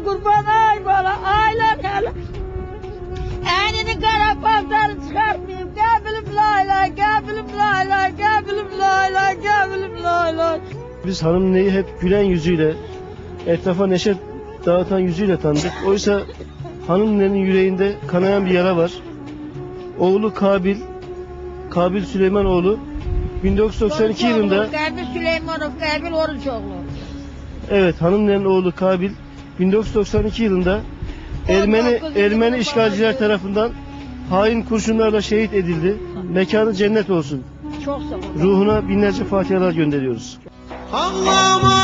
Allah'ın kurbanı bana aylak aylak. Enini kara pazarı çıkartmayayım. Gel bilim laylay, gel bilim laylay, gel bilim laylay, gel bilim laylay. Biz hanım neyi hep gülen yüzüyle, etrafa neşe dağıtan yüzüyle tanıdık. Oysa hanım hanımların yüreğinde kanayan bir yara var. Oğlu Kabil, Kabil Süleymanoğlu 1992 Oruçoğlu, yılında Kabil Süleymanoğlu, Kabil Oruçoğlu. evet hanım hanımların oğlu Kabil 1992 yılında Ermeni Ermeni işgalciler tarafından hain kurşunlarla şehit edildi. Mekanı cennet olsun. Çok sağ ol. Ruhuna binlerce fatihalar gönderiyoruz. Ağlama